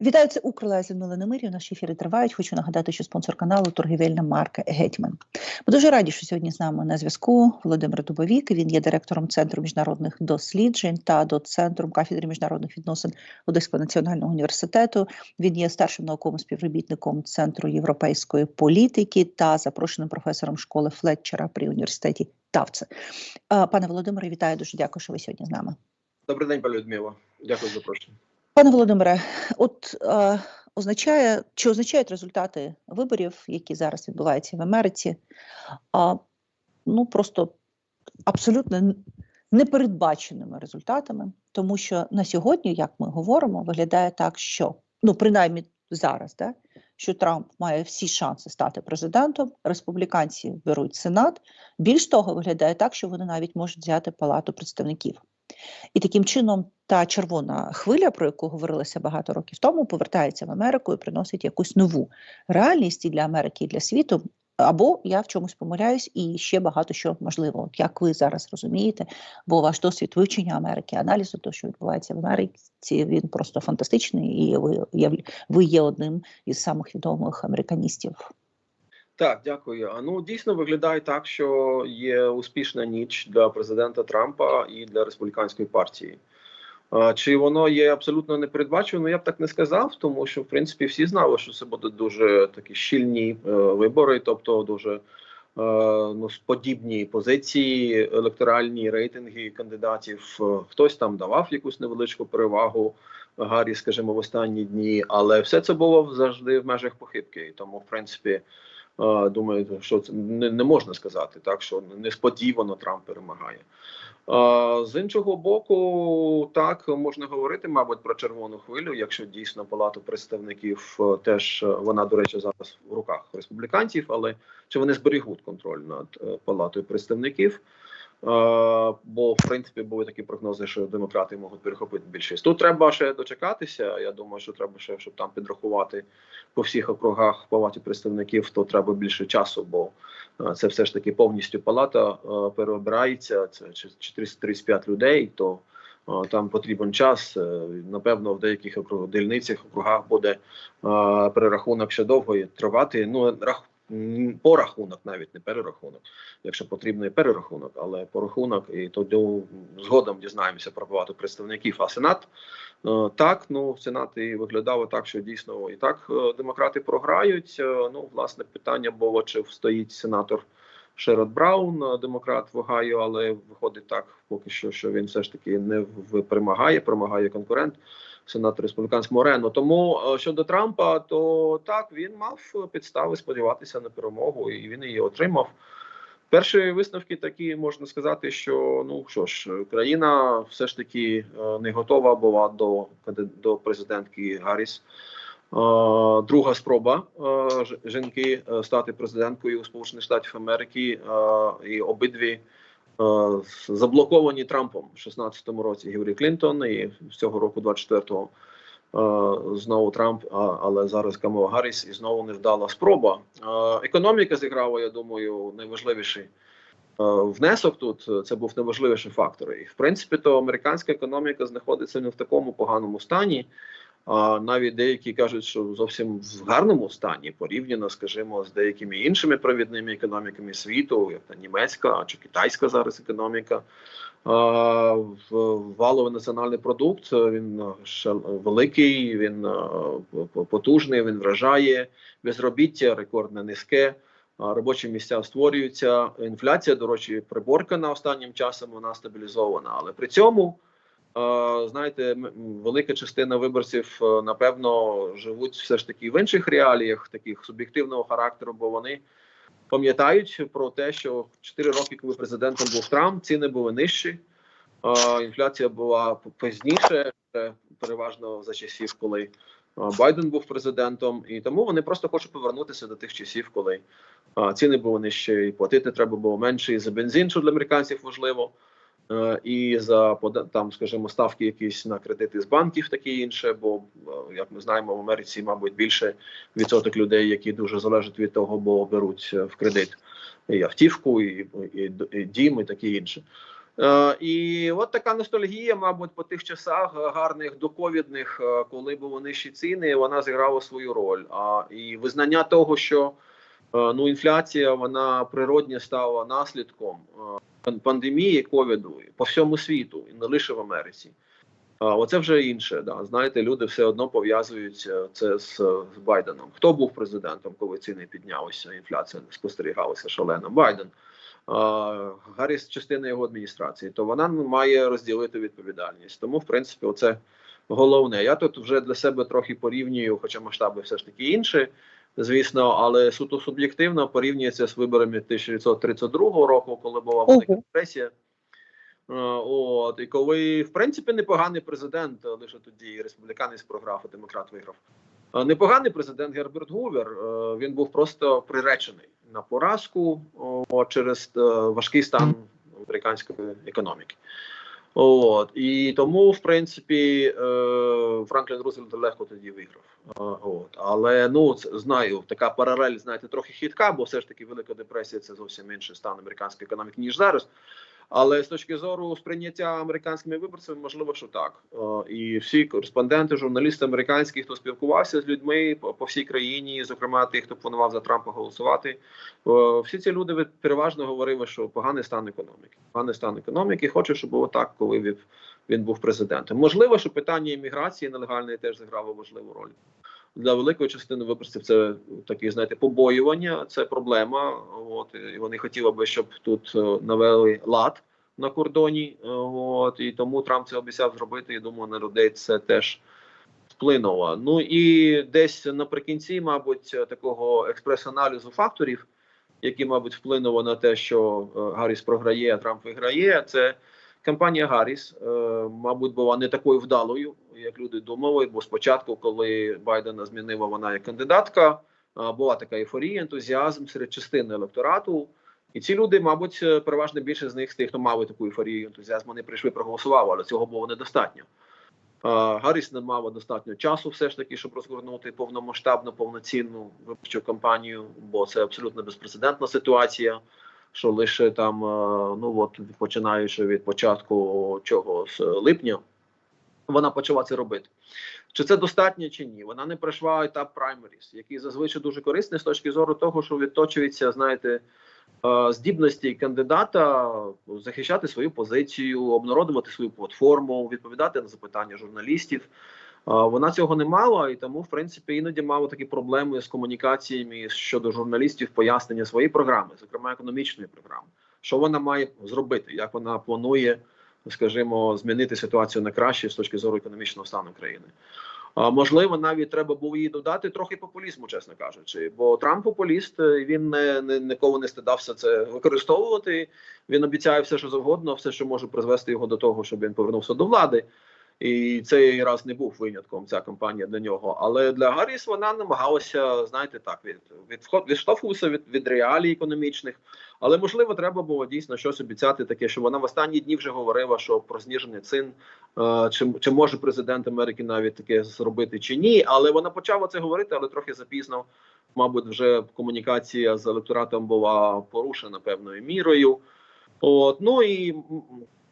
Вітаю, це Укрла Людмила Немирів. Наші ефіри тривають. Хочу нагадати, що спонсор каналу торгівельна марка Гетьман. Ми дуже раді, що сьогодні з нами на зв'язку Володимир Дубовік. Він є директором Центру міжнародних досліджень та доцентром кафедри міжнародних відносин Одеського національного університету. Він є старшим науковим співробітником Центру європейської політики та запрошеним професором школи Флетчера при університеті Тавце. Пане Володимире, вітаю дуже дякую, що ви сьогодні з нами. Добрий день, пані Людмила. Дякую за запрошення. Пане Володимире, от е, означає, чи означають результати виборів, які зараз відбуваються в Америці, а, ну просто абсолютно непередбаченими результатами, тому що на сьогодні, як ми говоримо, виглядає так, що ну принаймні зараз, да, що Трамп має всі шанси стати президентом, республіканці беруть сенат. Більш того, виглядає так, що вони навіть можуть взяти палату представників. І таким чином та червона хвиля, про яку говорилося багато років тому, повертається в Америку і приносить якусь нову реальність і для Америки, і для світу. Або я в чомусь помиляюсь, і ще багато що можливо, От як ви зараз розумієте, бо ваш досвід вивчення Америки, аналізу того, що відбувається в Америці, він просто фантастичний, і ви, є- одним із самих відомих американістів. Так, дякую. А ну дійсно виглядає так, що є успішна ніч для президента Трампа і для республіканської партії. Чи воно є абсолютно непередбачено? Я б так не сказав, тому що в принципі всі знали, що це будуть дуже такі щільні е, вибори, тобто дуже е, ну, подібні позиції, електоральні рейтинги кандидатів. Е, Хтось там давав якусь невеличку перевагу Гаррі, скажімо, в останні дні, але все це було завжди в межах похибки. Тому, в принципі, думаю, що це не, не можна сказати, так що несподівано Трамп перемагає. З іншого боку, так можна говорити, мабуть, про червону хвилю, якщо дійсно палату представників е, теж е, вона, до речі, зараз в руках республіканців, але чи вони зберігуть контроль над е, палатою представників? Е, Бо в принципі були такі прогнози, що демократи можуть перехопити більшість. Тут треба ще дочекатися. Я думаю, що треба ще щоб там підрахувати по всіх округах палаті представників, то треба більше часу, бо е, це все ж таки повністю палата е, переобирається. Це 435 людей, то там потрібен час. Напевно, в деяких дільницях округах буде перерахунок ще довго тривати. Ну рах порахунок, навіть не перерахунок, якщо потрібно, і перерахунок, але порахунок, і тоді згодом дізнаємося про багато представників. А сенат Е, Так, ну сенат і виглядало так, що дійсно і так е, демократи програють. Е, Ну, власне, питання було, чи стоїть сенатор Шерод Браун, демократ в Огайо, але виходить так, поки що, що він все ж таки не перемагає, перемагає конкурент. Сенатор республіканського Рено. Тому е, щодо Трампа, то так він мав підстави сподіватися на перемогу, і він її отримав. Перші висновки такі можна сказати, що ну що ж, країна все ж таки е, не готова була до до президентки Гарріс. Е, Друга спроба жінки стати президенткою Сполучених Штатів Америки, і обидві заблоковані Трампом в 16-му році Гіларі Клінтон і цього року 24-го е, знову Трамп, але зараз Камала Гарріс і знову невдала спроба. Е, Економіка зіграла, я думаю, найважливіший е, внесок тут. е, Це був найважливіший фактор. І в принципі, то американська економіка знаходиться не в такому поганому стані. А навіть деякі кажуть, що зовсім в гарному стані, порівняно, скажімо, з деякими іншими провідними економіками світу, як та німецька чи китайська зараз економіка. Валовий національний продукт він великий, він потужний, він вражає безробіття рекордно низьке. Робочі місця створюються. Інфляція, до речі, приборкана останнім часом. Вона стабілізована, але при цьому. Е, Знаєте, велика частина виборців е, напевно живуть все ж таки в інших реаліях, таких суб'єктивного характеру, бо вони пам'ятають про те, що 4 роки, коли президентом був Трамп, ціни були нижчі. Е, Інфляція була пізніше, переважно за часів, коли Байден був президентом, і тому вони просто хочуть повернутися до тих часів, коли ціни були нижчі, і платити треба було менше і за бензин, що для американців важливо. Е, І за там, скажімо, ставки якісь на кредити з банків, таке інше. Бо е, як ми знаємо, в Америці, мабуть, більше відсоток людей, які дуже залежать від того, бо беруть е, в кредит і автівку, і, і, і дім, і таке інше. І от така ностальгія, мабуть, по тих часах гарних доковідних, коли були нижчі ціни, вона зіграла свою роль. А і визнання того, що ну інфляція вона природньо стала наслідком пандемії ковіду по всьому світу, і не лише в Америці. А оце вже інше. Да. Знаєте, люди все одно пов'язують е, це з, з Байденом. Хто був президентом, коли ціни піднялися, інфляція не спостерігалася шалено? Байден. Гарріс частина його адміністрації, то вона має розділити відповідальність. Тому, в принципі, оце головне. Я тут вже для себе трохи порівнюю, хоча масштаби все ж таки інші, звісно, але суто суб'єктивно порівнюється з виборами 1932 року, коли була велика депресія. Е, От і коли в принципі непоганий президент, е, лише тоді республіканець програв, а демократ виграв. Е, Непоганий президент Герберт Гувер. Він був просто приречений на поразку через важкий стан американської економіки. От і тому, в принципі, е, Франклін Рузвельт легко тоді виграв. Е, От, але ну це- знаю, така паралель, знаєте, трохи хитка, бо все ж таки Велика депресія це зовсім інший стан американської економіки ніж зараз. Але з точки зору сприйняття американськими виборцями, можливо, що так. Е, І всі кореспонденти, журналісти американські, хто спілкувався з людьми по, всій країні, зокрема тих, хто планував за Трампа голосувати, е, всі ці люди переважно говорили, що поганий стан економіки. Поганий стан економіки, хоче, щоб було так, коли він був президентом. Можливо, що питання імміграції нелегальної теж зіграло важливу роль. Для великої частини виборців це такі, знаєте, побоювання, це проблема. От і вони хотіли би, щоб тут е, навели лад на кордоні. От і тому Трамп це обіцяв зробити. І думаю, на людей це теж вплинуло. Ну і десь наприкінці, мабуть, такого експрес-аналізу факторів, які, мабуть, вплинуло на те, що е, Гарріс програє, а Трамп виграє. Це кампанія Гарріс, е, мабуть, була не такою вдалою, як люди думали. Бо спочатку, коли Байдена змінила вона як кандидатка, е, була така ейфорія, ентузіазм серед частини електорату. І ці люди, мабуть, е, переважно більше з них, з тих, хто мали таку ейфорію, ентузіазм, вони прийшли, проголосували, але цього було недостатньо. Гарріс не мав достатньо часу, все ж таки, щоб розгорнути повномасштабну, повноцінну виборчу кампанію, бо це абсолютно безпрецедентна ситуація. Що лише там, е, ну от починаючи від початку чого з липня, вона почала це робити. Чи це достатньо чи ні? Вона не пройшла етап праймеріс, який зазвичай дуже корисний з точки зору того, що відточується, знаєте, е, здібності кандидата захищати свою позицію, обнародувати свою платформу, відповідати на запитання журналістів. Вона цього не мала, і тому, в принципі, іноді мала такі проблеми з комунікаціями щодо журналістів, пояснення своєї програми, зокрема економічної програми. Що вона має зробити, як вона планує, скажімо, змінити ситуацію на краще з точки зору економічного стану країни. Можливо, навіть треба було їй додати трохи популізму, чесно кажучи. Бо Трамп популіст, він не, не ніколи не стидався це використовувати. Він обіцяє все, що завгодно, все, що може призвести його до того, щоб він повернувся до влади. І цей раз не був винятком ця кампанія для нього. Але для Гарріс вона намагалася, знаєте, так від від відштовхуватися від, від реалій економічних. Але можливо, треба було дійсно щось обіцяти таке, що вона в останні дні вже говорила, що про зниження цін е, чи, чи може президент Америки навіть таке зробити чи ні. Але вона почала це говорити, але трохи запізно. Мабуть, вже комунікація з електоратом була порушена певною мірою. От ну і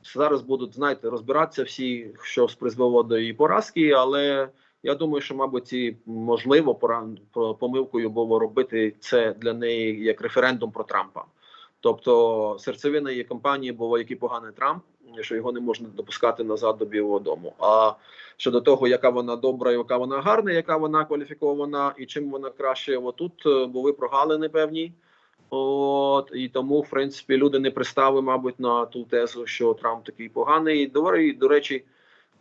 зараз будуть знаєте розбиратися всі, що призвело до її поразки, але. Я думаю, що, мабуть, і можливо пора по- помилкою було робити це для неї як референдум про Трампа. Тобто серцевина її кампанії було який поганий Трамп, що його не можна допускати назад до Білого Дому. А щодо того, яка вона добра, яка вона гарна, яка вона кваліфікована, і чим вона краще, отут е, були прогалини певні. От і тому, в принципі, люди не пристали, мабуть, на ту тезу, що Трамп такий поганий. І до, речі,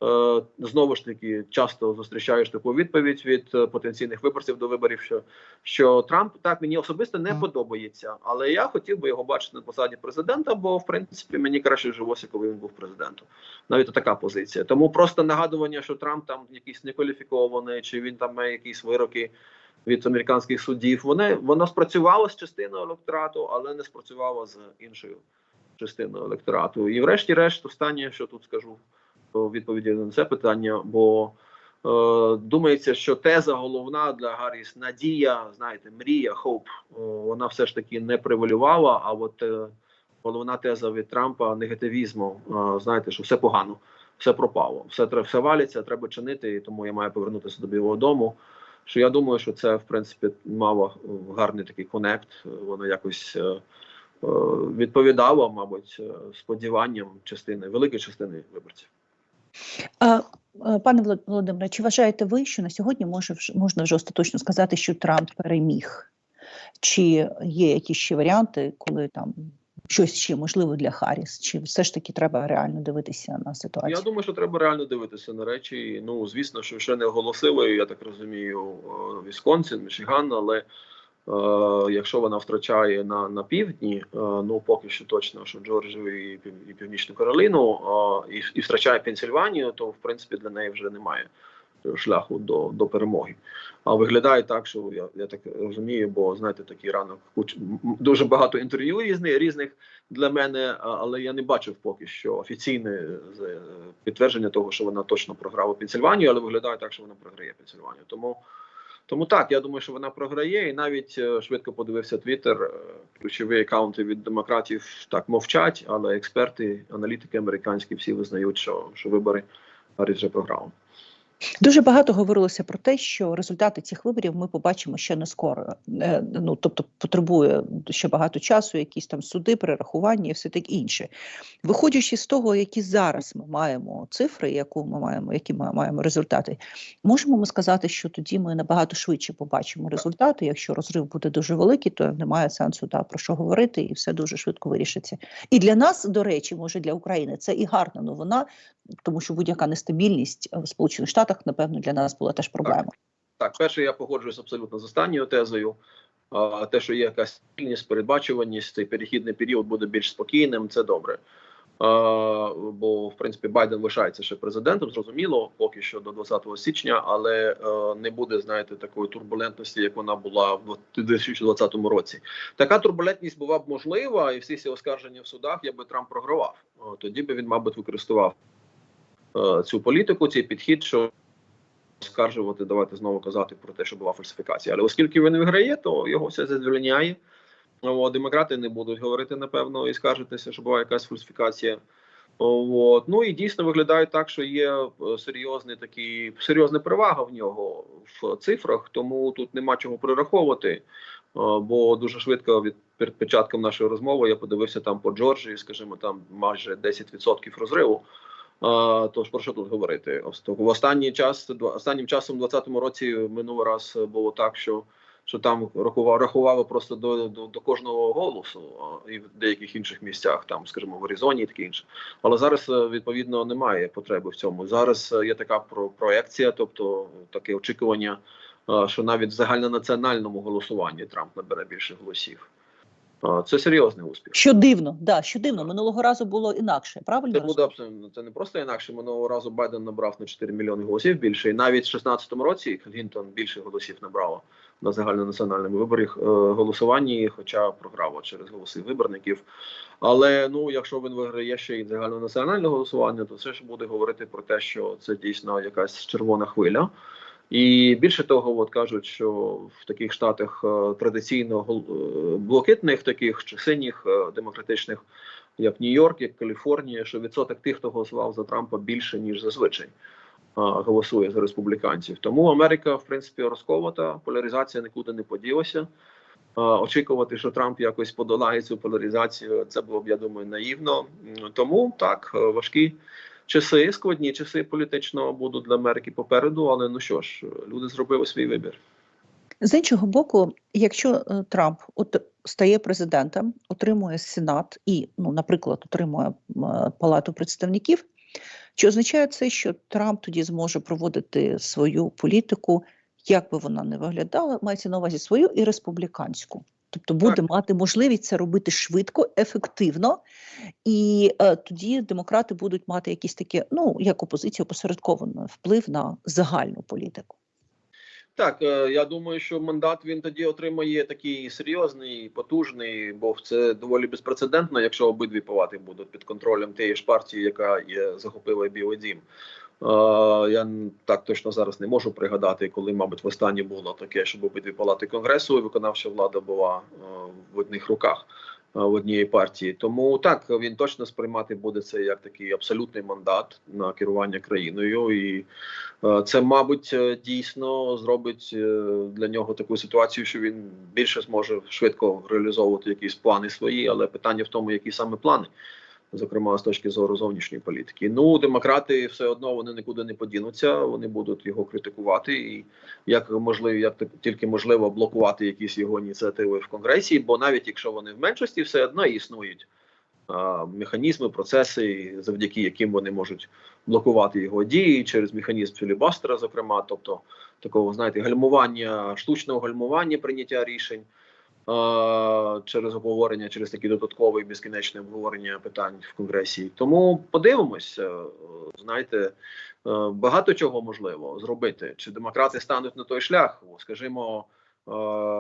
е, знову ж таки часто зустрічаєш таку відповідь від е, потенційних виборців до виборів, що, що Трамп так мені особисто не подобається, але я хотів би його бачити на посаді президента, бо в принципі мені краще жилося, коли він був президентом. Навіть така позиція. Тому просто нагадування, що Трамп там якийсь некваліфікований, чи він там має якісь вироки від американських судів. Вони воно спрацювало з частиною електорату, але не спрацювало з іншою частиною електорату. І, врешті-решт, останнє, що тут скажу у відповіді на це питання, бо е, думається, що теза головна для Гарріс надія, знаєте, мрія, хоп, е, вона все ж таки не превалювала. А от е, головна теза від Трампа негативізму. е, Знаєте, що все погано, все пропало, все все валиться, треба чинити, і тому я маю повернутися до Білого дому. Що я думаю, що це в принципі мало гарний такий конект. Воно якось е, е, відповідало, мабуть, е, сподіванням частини великої частини виборців. А, Пане Володимире, чи вважаєте ви, що на сьогодні може можна вже остаточно сказати, що Трамп переміг? Чи є якісь ще варіанти, коли там щось ще можливо для Харріс? Чи все ж таки треба реально дивитися на ситуацію? Я думаю, що треба реально дивитися на речі. Ну звісно, що ще не оголосили. Я так розумію, Вісконсин, Мічиган, але е, якщо вона втрачає на, на півдні, е, ну поки що точно, що Джорджію і, і Північну Кароліну, е, і, і втрачає Пенсільванію, то в принципі для неї вже немає шляху до, до перемоги. А виглядає так, що я, я так розумію, бо знаєте, такий ранок дуже багато інтерв'ю різних різних для мене, але я не бачив поки що офіційне е, підтвердження того, що вона точно програла Пенсильванію, але виглядає так, що вона програє Пенсильванію. Тому, тому так, я думаю, що вона програє, і навіть е, швидко подивився Твіттер. е, Ключові акаунти від демократів так мовчать, але експерти, аналітики американські всі визнають, що, що вибори Гарріс вже програв. Дуже багато говорилося про те, що результати цих виборів ми побачимо ще не скоро. Е, Ну тобто потребує ще багато часу, якісь там суди, перерахування і все таке інше. Виходячи з того, які зараз ми маємо цифри, яку ми маємо, які ми маємо результати, можемо ми сказати, що тоді ми набагато швидше побачимо результати. Якщо розрив буде дуже великий, то немає сенсу та про що говорити, і все дуже швидко вирішиться. І для нас, до речі, може для України це і гарна новина, тому що будь-яка нестабільність в Сполучених Штатах, напевно, для нас була теж проблема. Так, перше, я погоджуюсь абсолютно з останньою тезою. Те, що є якась стабільність, передбачуваність, цей перехідний період буде більш спокійним, це добре. Бо, в принципі, Байден лишається ще президентом, зрозуміло, поки що до 20 січня, але е, не буде, знаєте, такої турбулентності, як вона була в 2020 році. Така турбулентність була б можлива, і всі ці оскарження в судах, якби Трамп програвав. Тоді би він, мабуть, використовував е, цю політику, цей підхід, що скаржувати, давайте знову казати про те, що була фальсифікація. Але оскільки він виграє, то його все задовольняє. О, демократи не будуть говорити, напевно, і скаржитися, що була якась фальсифікація. От. Ну і дійсно виглядає так, що є е, серйозний такий серйозна перевага в нього в цифрах, тому тут нема чого перераховувати. Е, Бо дуже швидко від перед початком нашої розмови я подивився там по Джорджії, скажімо, там майже 10% розриву. Тож про що тут говорити? В останній час, останнім часом, у 2020 році, минулий раз було так, що, що там рахували, рахували просто до, до, до кожного голосу, і в деяких інших місцях, там, скажімо, в Аризоні і таке інше. Але зараз е, відповідно немає потреби в цьому. Зараз е, є така про проекція, тобто таке очікування, е, що навіть в загальнонаціональному голосуванні Трамп набере більше голосів. Це серйозний успіх. Що дивно, да, що дивно, минулого разу було інакше, правильно? Це буде абсолютно це не просто інакше. Минулого разу Байден набрав на 4 мільйони голосів більше, і навіть в 16-му році Клінтон більше голосів набрала на загальнонаціональному виборі е, голосуванні, хоча програла через голоси виборників. Але ну, якщо він виграє ще й загальнонаціональне голосування, то це ж буде говорити про те, що це дійсно якась червона хвиля. І більше того, от кажуть, що в таких штатах е, традиційно е, блакитних, таких чи синіх е, демократичних, як Нью-Йорк, як Каліфорнія, що відсоток тих, хто голосував за Трампа, більше ніж зазвичай голосує за республіканців. Тому Америка, в принципі, розковата, поляризація нікуди не поділася. Очікувати, що Трамп якось подолає цю поляризацію, це було б, я думаю, наївно. Тому так, важкі часи, складні часи політично будуть для Америки попереду. Але ну що ж, люди зробили свій вибір. З іншого боку, якщо е, Трамп от стає президентом, отримує Сенат і, ну, наприклад, отримує е, Палату представників, чи означає це, що Трамп тоді зможе проводити свою політику, як би вона не виглядала, мається на увазі свою і республіканську? Тобто буде мати можливість це робити швидко, ефективно, і е, тоді демократи будуть мати якісь таке, ну як опозиція, опосередкований вплив на загальну політику. Так, е, я думаю, що мандат він тоді отримає такий серйозний, потужний, бо це доволі безпрецедентно, якщо обидві палати будуть під контролем тієї ж партії, яка є захопила Білий Дім. Е, Я так точно зараз не можу пригадати, коли, мабуть, востаннє було таке, щоб обидві палати конгресу і виконавча влада була е, в одних руках. В однієї партії. Тому так він точно сприймати буде це як такий абсолютний мандат на керування країною, і е, це, мабуть, е, дійсно зробить е, для нього таку ситуацію, що він більше зможе швидко реалізовувати якісь плани свої, але питання в тому, які саме плани. Зокрема, з точки зору зовнішньої політики. Ну, демократи все одно вони нікуди не подінуться. Вони будуть його критикувати, і як можливо, як тільки можливо блокувати якісь його ініціативи в конгресі. Бо навіть якщо вони в меншості, все одно існують механізми, процеси, завдяки яким вони можуть блокувати його дії через механізм філібастера, зокрема, тобто такого знаєте, гальмування, штучного гальмування прийняття рішень. Е, Через обговорення, через такі додаткові безкінечне обговорення питань в конгресі. Тому подивимось, е, знаєте, е, багато чого можливо зробити. Чи демократи стануть на той шлях? Скажімо,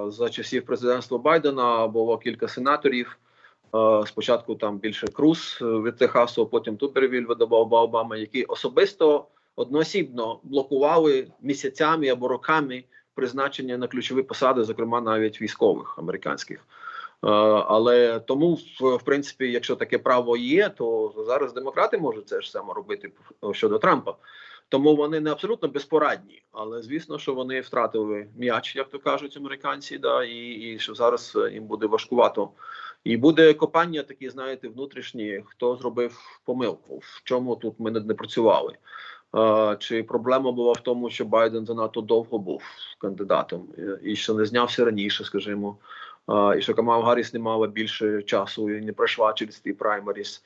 за часів президентства Байдена було кілька сенаторів. Спочатку там більше Круз від Техасу, потім Тупервіль від Обами, які особисто одноосібно блокували місяцями або роками призначення на ключові посади, зокрема навіть військових американських. Е, Але тому, в, принципі, якщо таке право є, то зараз демократи можуть це ж саме робити щодо Трампа. Тому вони не абсолютно безпорадні, але звісно, що вони втратили м'яч, як то кажуть американці, да, і, і що зараз е, їм буде важкувато. І буде копання такі, знаєте, внутрішні, хто зробив помилку, в чому тут ми не, не працювали. Чи проблема була в тому, що Байден занадто довго був кандидатом і що не знявся раніше, скажімо, і що Камал Гарріс не мала більше часу і не пройшла через ті праймеріс,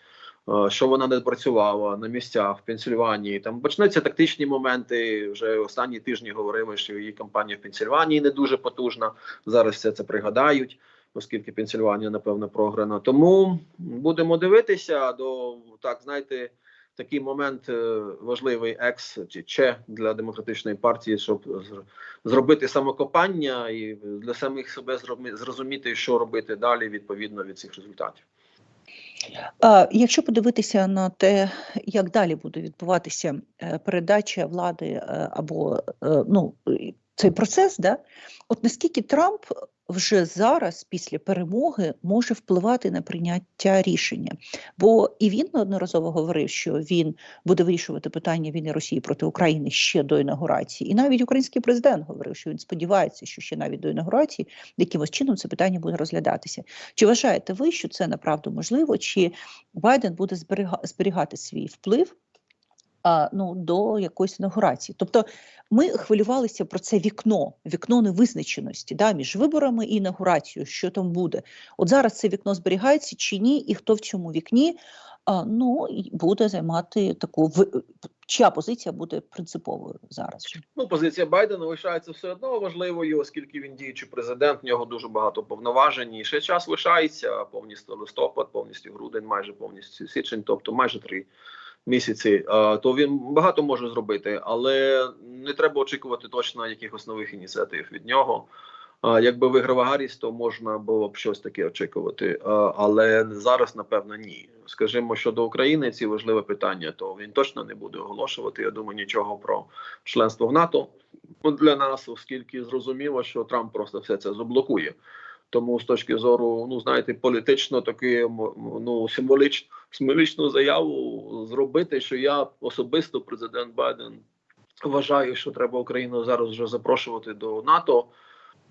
що вона не працювала на місцях в Пенсильванії. Там почнуться тактичні моменти. Вже останні тижні говорили, що її кампанія в Пенсильванії не дуже потужна. Зараз все це пригадають. Оскільки Пенсильванія, напевно, програна. Тому будемо дивитися до так, знаєте, такий момент е, важливий екс чи че для демократичної партії, щоб зр- зробити самокопання і для самих себе зрозуміти, що робити далі відповідно від цих результатів. Якщо подивитися на те, як далі буде відбуватися е, передача влади е, або ну, цей процес, да, от наскільки Трамп вже зараз, після перемоги, може впливати на прийняття рішення? Бо і він неодноразово говорив, що він буде вирішувати питання війни Росії проти України ще до інаугурації. І навіть український президент говорив, що він сподівається, що ще навіть до інаугурації якимось чином це питання буде розглядатися. Чи вважаєте ви, що це направду можливо? Чи Байден буде зберіга- зберігати свій вплив ну, до якоїсь інаугурації? Тобто ми хвилювалися про це вікно, вікно невизначеності да, між виборами і інаугурацією, що там буде. От зараз це вікно зберігається чи ні, і хто в цьому вікні ну, буде займати таку чия позиція буде принциповою зараз? Ну, позиція Байдена лишається все одно важливою, оскільки він діючий президент, в нього дуже багато повноважень. І ще час лишається повністю листопад, повністю грудень, майже повністю січень, тобто майже три місяці. То він багато може зробити, але не треба очікувати точно якихось нових ініціатив від нього. Якби виграв Гарріс, то можна було б щось таке очікувати, але зараз, напевно, ні. Скажімо, щодо України, ці важливе питання, то він точно не буде оголошувати. Я думаю, нічого про членство в НАТО для нас, оскільки зрозуміло, що Трамп просто все це заблокує. Тому з точки зору, ну знаєте, політично таки ну символич, символічну заяву зробити, що я особисто президент Байден вважаю, що треба Україну зараз вже запрошувати до НАТО.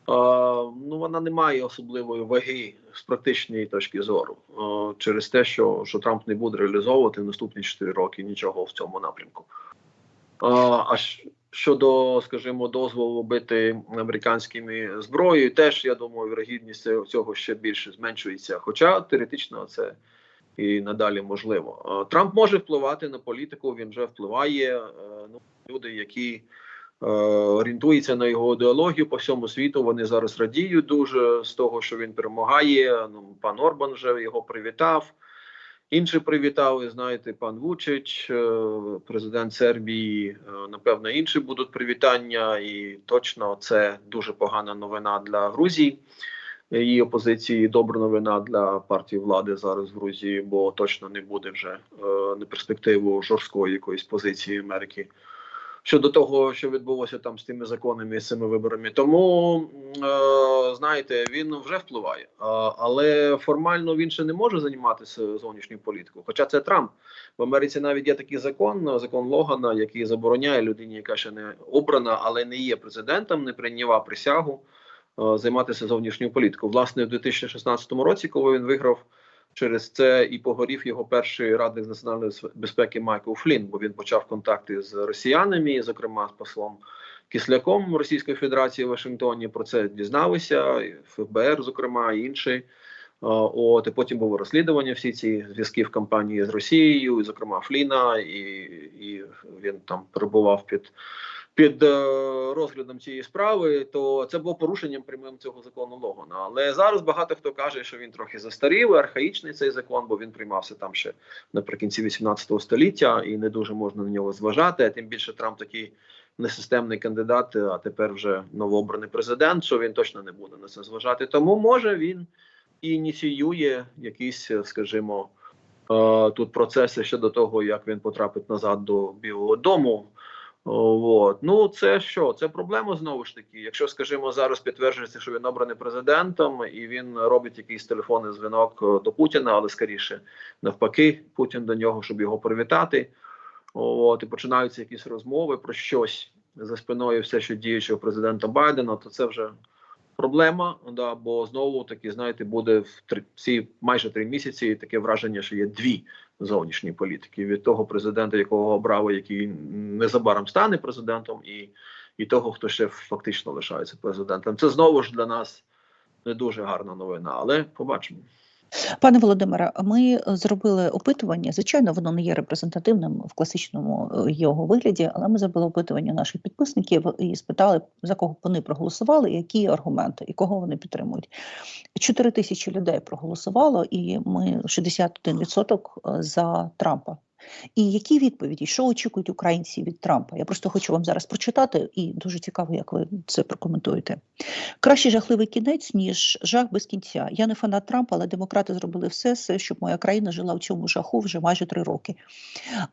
Ну вона не має особливої ваги з практичної точки зору через те, що, що Трамп не буде реалізовувати наступні 4 роки нічого в цьому напрямку. А, щодо, скажімо, дозволу бити американськими зброєю, теж я думаю, вірогідність цього- ще більше зменшується. Хоча теоретично це і надалі можливо. Трамп може впливати на політику. Він вже впливає. Е, Ну, люди, які е, орієнтуються на його ідеологію по всьому світу. Вони зараз радіють дуже з того, що він перемагає. Ну, пан Орбан вже його привітав. Інші привітали, знаєте, пан Вучич, е, президент Сербії. е, Напевно, інші будуть привітання, і точно це дуже погана новина для Грузії. Її опозиції добра новина для партії влади зараз в Грузії, бо точно не буде вже е, перспективу жорсткої якоїсь позиції Америки щодо того, що відбулося там з тими законами і з цими виборами. Тому е, знаєте, він вже впливає, але формально він ще не може займатися зовнішньою політикою. Хоча це Трамп в Америці навіть є такий закон, закон Логана, який забороняє людині, яка ще не обрана, але не є президентом, не прийняла присягу е, займатися зовнішньою політикою. Власне, у 2016 році, коли він виграв. Через це і погорів його перший радник з національної безпеки Майкл Флін, бо він почав контакти з росіянами, зокрема з послом Кисляком Російської Федерації в Вашингтоні. Про це дізналися, ФБР, зокрема, і інші. От і потім було розслідування всі ці зв'язки в кампанії з Росією, і, зокрема Фліна, і, і він там перебував під під е, розглядом цієї справи, то це було порушенням прямим цього закону Логана. Але зараз багато хто каже, що він трохи застарів, архаїчний цей закон, бо він приймався там ще наприкінці 18 століття, і не дуже можна на нього зважати. А тим більше Трамп такий несистемний кандидат, а тепер вже новообраний президент, що він точно не буде на це зважати. Тому може він ініціює якісь, скажімо, е, тут процеси щодо того, як він потрапить назад до Білого Дому. От. Ну, це що? Це проблема знову ж таки. Якщо, скажімо, зараз підтверджується, що він обраний президентом, і він робить якийсь телефонний дзвінок е, до Путіна, але скоріше навпаки, Путін до нього, щоб його привітати. От, і починаються якісь розмови про щось за спиною, все, що діючого президента Байдена, то це вже проблема. Да, бо знову таки, знаєте, буде в три ці майже три місяці таке враження, що є дві зовнішні політики від того президента, якого обрали, який незабаром стане президентом, і, і того, хто ще фактично лишається президентом. Це знову ж для нас не дуже гарна новина, але побачимо. Пане Володимире, ми зробили опитування. Звичайно, воно не є репрезентативним в класичному е, його вигляді, але ми зробили опитування наших підписників і спитали, за кого вони проголосували, які аргументи і кого вони підтримують. Чотири тисячі людей проголосувало, і ми 61% за Трампа. І які відповіді, що очікують українці від Трампа? Я просто хочу вам зараз прочитати, і дуже цікаво, як ви це прокоментуєте. Краще жахливий кінець, ніж жах без кінця. Я не фанат Трампа, але демократи зробили все, все, щоб моя країна жила в цьому жаху вже майже три роки.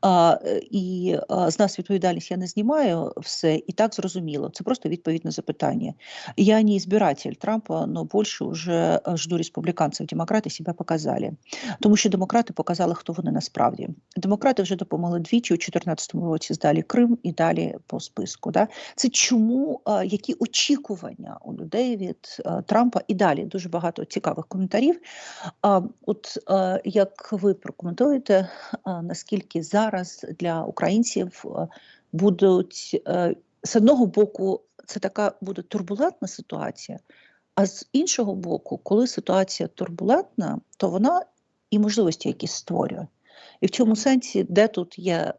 А, і а, з нас відповідальність я не знімаю все, і так зрозуміло. Це просто відповідь на запитання. Я не избиратель Трампа, но больше уже э, жду республіканців. Демократи себе показали. Тому що демократи показали, хто вони насправді. Демократи вже допомогли двічі у 2014 році здалі Крим і далі по списку. Да? Це чому а, які очікування у людей від а, Трампа і далі дуже багато цікавих коментарів. От а, як ви прокоментуєте, наскільки зараз для українців будуть з одного боку, це така буде турбулентна ситуація, а з іншого боку, коли ситуація турбулентна, то вона і можливості якісь створює. І в цьому сенсі, де тут є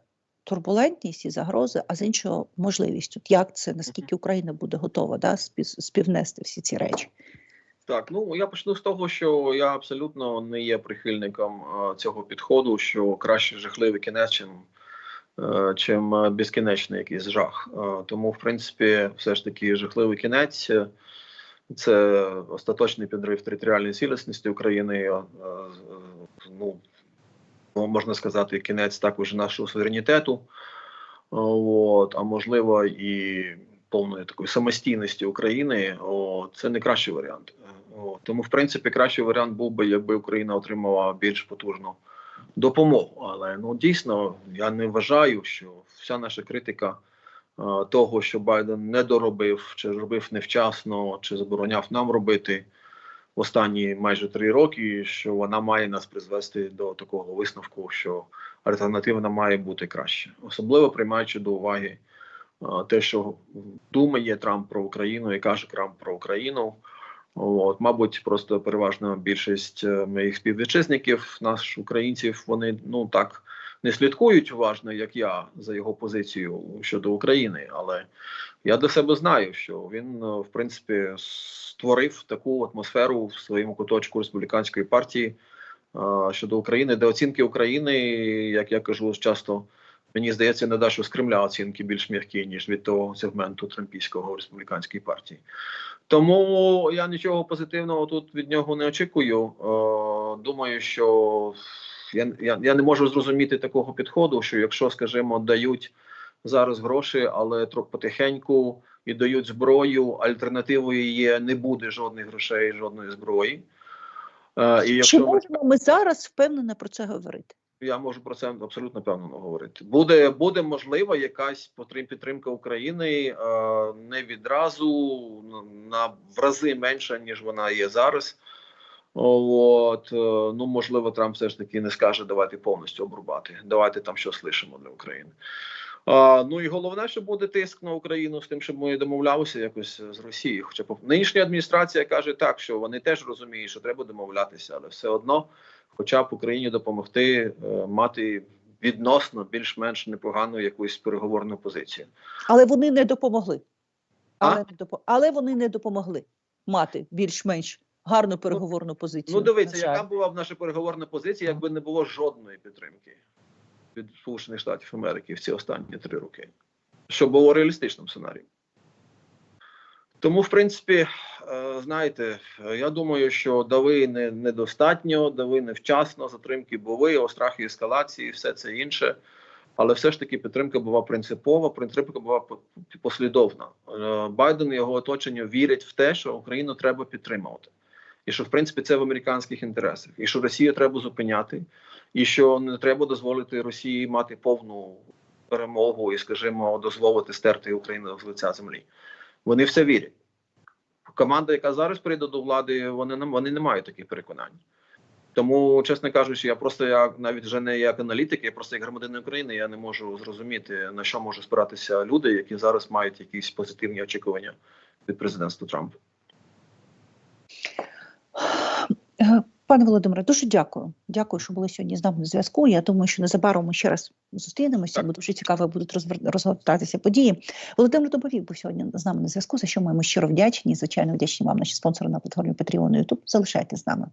турбулентність і загрози, а з іншого можливість. От як це, наскільки Україна буде готова да, співнести всі ці речі? Так, ну я почну з того, що я абсолютно не є прихильником е, цього підходу, що краще жахливий кінець, чим, е, чим е, безкінечний якийсь жах. Е, тому, в принципі, все ж таки жахливий кінець. Це остаточний підрив територіальної цілісності України. е, е, Ну можна сказати, кінець також нашого суверенітету. От, а можливо, і повної такої самостійності України. О, це не кращий варіант. О, тому, в принципі, кращий варіант був би, якби Україна отримала більш потужну допомогу. Але ну дійсно я не вважаю, що вся наша критика е, того, що Байден не доробив, чи робив невчасно, чи забороняв нам робити останні майже три роки, що вона має нас призвести до такого висновку, що альтернативна має бути краще, особливо приймаючи до уваги те, що думає Трамп про Україну і каже Трамп про Україну. От, мабуть, просто переважна більшість е, моїх співвітчизників, наш українців, вони ну так не слідкують уважно, як я, за його позицію щодо України. Але я для себе знаю, що він, е, в принципі, створив таку атмосферу в своєму куточку республіканської партії е, щодо України, де оцінки України, як я кажу, часто мені здається, не дасть з Кремля оцінки більш м'які, ніж від того сегменту трампійського республіканської партії. Тому я нічого позитивного тут від нього не очікую. Е, думаю, що я, я, я не можу зрозуміти такого підходу, що якщо, скажімо, дають зараз гроші, але трохи потихеньку і дають зброю. Альтернативою є не буде жодних грошей, жодної зброї. Е, і Чи якщо ми- можемо ми зараз впевнено про це говорити? я можу про це абсолютно певно говорити. Буде буде можлива якась підтримка України е, не відразу на в рази менша ніж вона є зараз. От е, ну можливо, Трамп все ж таки не скаже давайте повністю обрубати. Давайте там щось лишимо для України. А, ну і головне, що буде тиск на Україну з тим, щоб ми домовлялися якось з Росією. Хоча нинішня адміністрація каже так, що вони теж розуміють, що треба домовлятися, але все одно, хоча б Україні допомогти е, мати відносно більш-менш непогану якусь переговорну позицію. Але вони не допомогли. А? Але, не допо... Але вони не допомогли мати більш-менш гарну переговорну позицію. Ну дивіться, яка була б наша переговорна позиція, якби не було жодної підтримки від Сполучених Штатів Америки в ці останні три роки, що було реалістичним сценарієм. Тому, в принципі, е, знаєте, я думаю, що дави не, недостатньо, дави невчасно, затримки були, острахи ескалації, все це інше. Але все ж таки підтримка була принципова, підтримка була послідовна. Е, Байден і його оточення вірять в те, що Україну треба підтримувати, і що в принципі це в американських інтересах, і що Росію треба зупиняти, і що не треба дозволити Росії мати повну перемогу і, скажімо, дозволити стерти Україну з лиця землі. Вони все вірять. Команда, яка зараз прийде до влади, вони вони не мають таких переконань. Тому, чесно кажучи, я просто як навіть вже не як аналітик, я просто як громадянин України, я не можу зрозуміти на що можуть спиратися люди, які зараз мають якісь позитивні очікування від президентства Трампа. Пане Володимире, дуже дякую. Дякую, що були сьогодні з нами на зв'язку. Я думаю, що незабаром ми ще раз зустрінемося, бо дуже цікаво будуть розгортатися події. Володимир Добовік був сьогодні з нами на зв'язку, за що ми йому щиро вдячні. Звичайно, вдячні вам, наші спонсори на платформі Patreon і YouTube. Залишайтесь з нами.